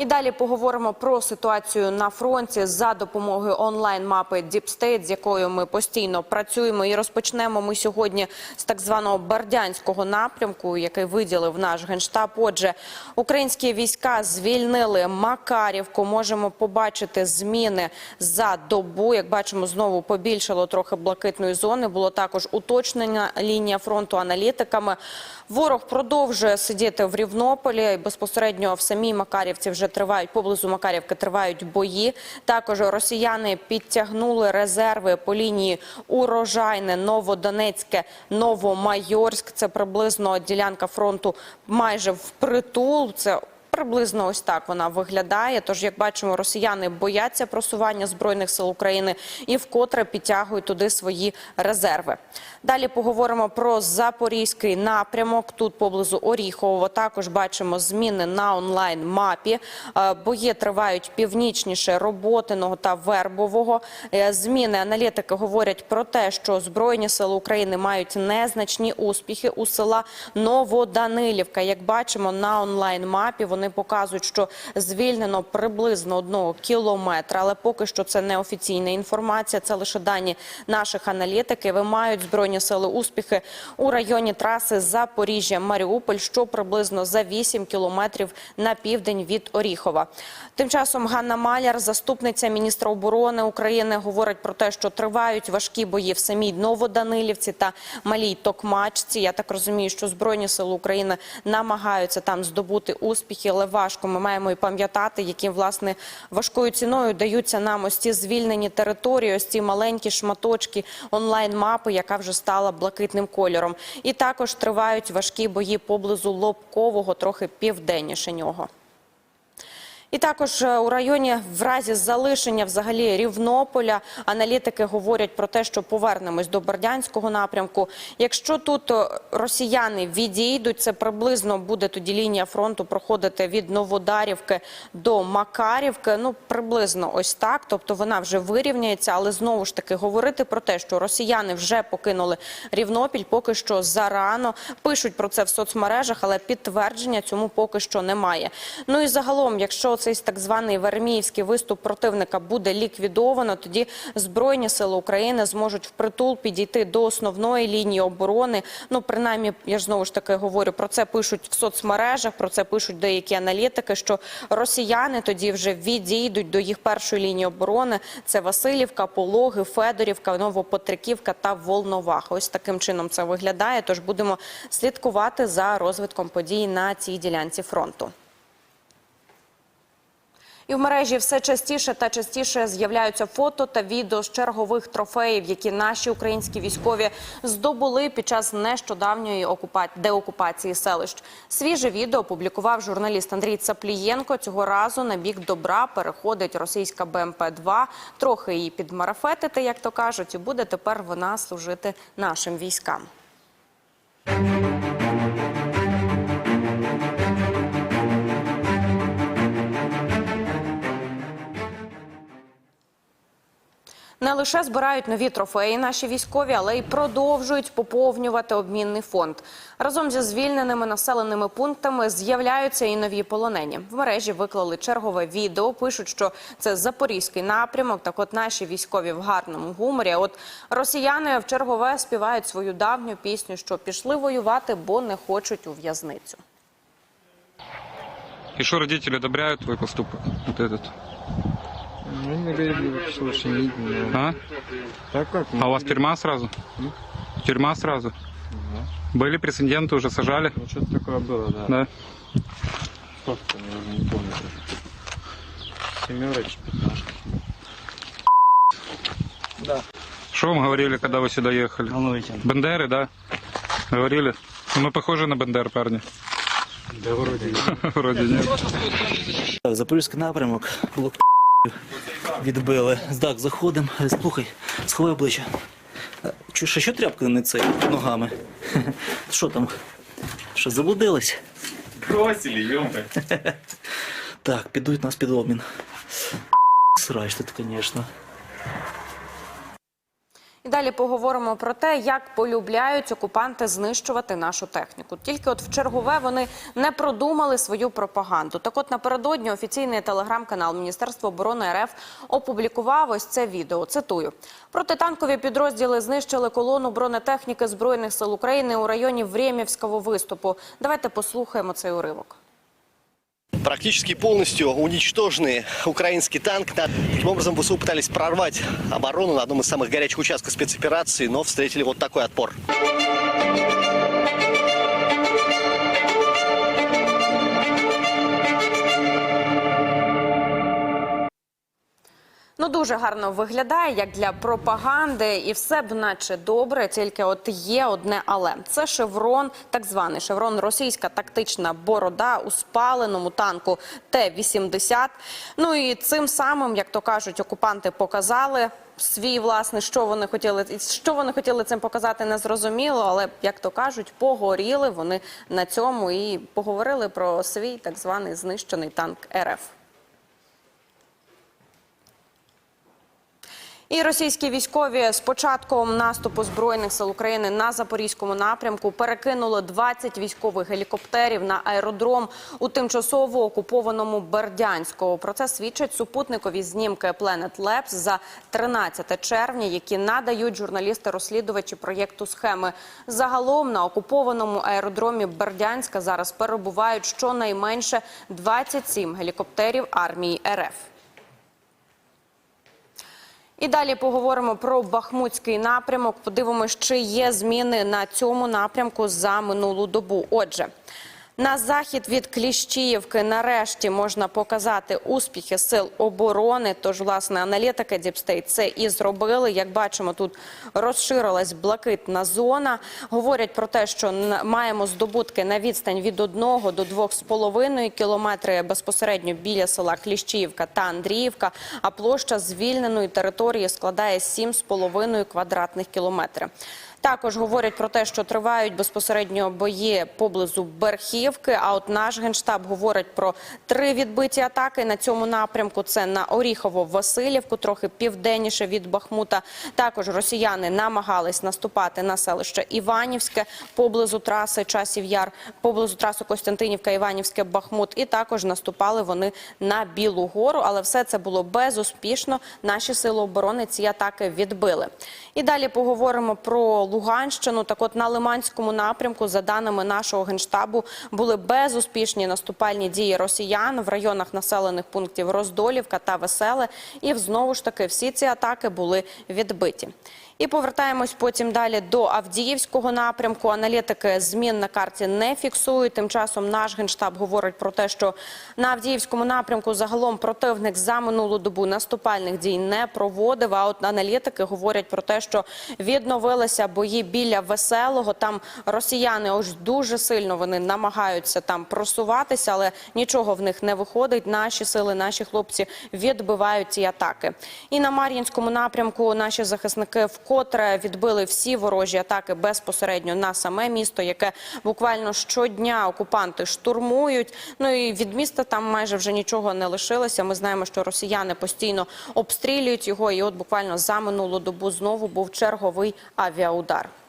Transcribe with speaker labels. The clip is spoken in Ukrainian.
Speaker 1: І далі поговоримо про ситуацію на фронті за допомогою онлайн-мапи State, з якою ми постійно працюємо. І розпочнемо ми сьогодні з так званого Бердянського напрямку, який виділив наш генштаб. Отже, українські війська звільнили Макарівку. Можемо побачити зміни за добу. Як бачимо, знову побільшало трохи блакитної зони. Було також уточнення лінія фронту аналітиками. Ворог продовжує сидіти в Рівнополі і безпосередньо в самій Макарівці вже тривають поблизу Макарівки тривають бої. Також росіяни підтягнули резерви по лінії Урожайне, Новодонецьке, Новомайорськ. Це приблизно ділянка фронту майже впритул. Це Приблизно ось так вона виглядає. Тож, як бачимо, росіяни бояться просування збройних сил України і вкотре підтягують туди свої резерви. Далі поговоримо про запорізький напрямок. Тут поблизу Оріхового також бачимо зміни на онлайн мапі. Е, Бої тривають північніше Роботиного та Вербового. Е, Зміни аналітики говорять про те, що збройні сили України мають незначні успіхи у села Новоданилівка. Як бачимо на онлайн мапі, вони показують, що звільнено приблизно одного кілометра, але поки що це не офіційна інформація. Це лише дані наших аналітиків. І мають збройні сили успіхи у районі траси Запоріжжя Маріуполь, що приблизно за 8 кілометрів на південь від Оріхова. Тим часом Ганна Маляр, заступниця міністра оборони України, говорить про те, що тривають важкі бої в самій Новоданилівці та Малій Токмачці. Я так розумію, що збройні сили України намагаються там здобути успіхи, але важко. Ми маємо і пам'ятати, яким власне важкою ціною даються нам ось ці звільнені території, ось ці маленькі шматочки онлайн-мапи, яка вже стала блакитним кольором. І також тривають важкі бої поблизу Лобкового, трохи південніше нього. І також е, у районі в разі залишення взагалі Рівнополя аналітики говорять про те, що повернемось до Бердянського напрямку. Якщо тут е, росіяни відійдуть, це приблизно буде тоді лінія фронту проходити від Новодарівки до Макарівки. Ну приблизно ось так. Тобто вона вже вирівняється, але знову ж таки говорити про те, що росіяни вже покинули Рівнопіль, поки що зарано пишуть про це в соцмережах, але підтвердження цьому поки що немає. Ну і загалом, якщо цей так званий Вереміївський виступ противника буде ліквідовано, тоді збройні сили України зможуть впритул підійти до основної лінії оборони. Ну принаймні, я ж знову ж таки говорю про це. Пишуть в соцмережах, про це пишуть деякі аналітики. Що росіяни тоді вже відійдуть до їх першої лінії оборони. Це Васильівка, Пологи, Федорівка, Новопотриківка та Волноваха. Ось таким чином це виглядає. Тож будемо слідкувати за розвитком подій на цій ділянці фронту. І в мережі все частіше та частіше з'являються фото та відео з чергових трофеїв, які наші українські військові здобули під час нещодавньої окупа... деокупації селищ. Свіже відео опублікував журналіст Андрій Цаплієнко. Цього разу на бік добра переходить російська БМП-2. Трохи її підмарафетити, як то кажуть, і буде тепер вона служити нашим військам. Не лише збирають нові трофеї наші військові, але й продовжують поповнювати обмінний фонд. Разом зі звільненими населеними пунктами з'являються і нові полонені. В мережі виклали чергове відео. Пишуть, що це запорізький напрямок. Так, от наші військові в гарному гуморі. От росіяни в чергове співають свою давню пісню, що пішли воювати, бо не хочуть у в'язницю.
Speaker 2: И что родители одобряют твой поступок? Вот этот.
Speaker 3: Ну, не говорили, слушай, не, ну,
Speaker 2: А?
Speaker 3: так как?
Speaker 2: А у вас тюрьма сразу? Тюрьма сразу? Были прецеденты, уже сажали?
Speaker 3: Ну, что-то такое было, да.
Speaker 2: Да.
Speaker 3: Сколько уже не помню. Семерочка, пятнашка. Да.
Speaker 2: Что вам говорили, когда вы сюда ехали?
Speaker 3: Волнуйте.
Speaker 2: Бендеры, да? Говорили? Ну, Мы похожи на Бендер, парни.
Speaker 3: Да вроде.
Speaker 2: Вроде нет.
Speaker 4: Так, Запорізький напрямок, блок відбили. Так, заходимо. Слухай, сховай обличчя. Чуєш, що, тряпки не цей ногами? Що там? Що, заблудились?
Speaker 5: Бросили, йоми.
Speaker 4: Так, підуть нас під обмін. Срач тут, звісно.
Speaker 1: І далі поговоримо про те, як полюбляють окупанти знищувати нашу техніку. Тільки от в чергове вони не продумали свою пропаганду. Так от напередодні офіційний телеграм-канал Міністерства оборони РФ опублікував ось це відео. Цитую: протитанкові підрозділи знищили колону бронетехніки збройних сил України у районі Времівського виступу. Давайте послухаємо цей уривок
Speaker 6: практически полностью уничтоженный украинский танк. Да, Таким образом, ВСУ пытались прорвать оборону на одном из самых горячих участков спецоперации, но встретили вот такой отпор.
Speaker 1: Ну дуже гарно виглядає як для пропаганди, і все б наче добре. Тільки от є одне але це шеврон, так званий шеврон, російська тактична борода у спаленому танку Т-80. Ну і цим самим, як то кажуть, окупанти показали. Свій власне, що вони хотіли, що вони хотіли цим показати, не зрозуміло, але як то кажуть, погоріли вони на цьому і поговорили про свій так званий знищений танк РФ. І російські військові з початком наступу збройних сил України на запорізькому напрямку перекинули 20 військових гелікоптерів на аеродром у тимчасово окупованому Бердянську. Про це свідчать супутникові знімки Planet Labs за 13 червня, які надають журналісти-розслідувачі проєкту схеми. Загалом на окупованому аеродромі Бердянська зараз перебувають щонайменше 27 гелікоптерів армії РФ. І далі поговоримо про Бахмутський напрямок. Подивимося, чи є зміни на цьому напрямку за минулу добу. Отже. На захід від Кліщіївки нарешті можна показати успіхи сил оборони. Тож, власне, аналітики Діпстейт це і зробили. Як бачимо, тут розширилась блакитна зона. Говорять про те, що маємо здобутки на відстань від 1 до 2,5 кілометри безпосередньо біля села Кліщіївка та Андріївка. А площа звільненої території складає 7,5 квадратних кілометрів. Також говорять про те, що тривають безпосередньо бої поблизу Берхівки. А от наш генштаб говорить про три відбиті атаки на цьому напрямку. Це на Оріхово-Василівку, трохи південніше від Бахмута. Також росіяни намагались наступати на селище Іванівське поблизу траси Часів Яр, поблизу траси Костянтинівка, Іванівське, Бахмут. І також наступали вони на Білу гору. Але все це було безуспішно. Наші сили оборони ці атаки відбили. І далі поговоримо про Луганщину. Так от на Лиманському напрямку, за даними нашого генштабу, були безуспішні наступальні дії росіян в районах населених пунктів Роздолівка та Веселе. І знову ж таки всі ці атаки були відбиті. І повертаємось потім далі до Авдіївського напрямку. Аналітики змін на карті не фіксують. Тим часом наш генштаб говорить про те, що на Авдіївському напрямку загалом противник за минулу добу наступальних дій не проводив. А от аналітики говорять про те, що відновилися бої біля веселого. Там росіяни ось дуже сильно вони намагаються там просуватися, але нічого в них не виходить. Наші сили, наші хлопці відбивають ці атаки. І на Мар'їнському напрямку наші захисники вкотре відбили всі ворожі атаки безпосередньо на саме місто, яке буквально щодня окупанти штурмують. Ну і від міста там майже вже нічого не лишилося. Ми знаємо, що росіяни постійно обстрілюють його. І от буквально за минулу добу знову був черговий авіаудар. suplimentar.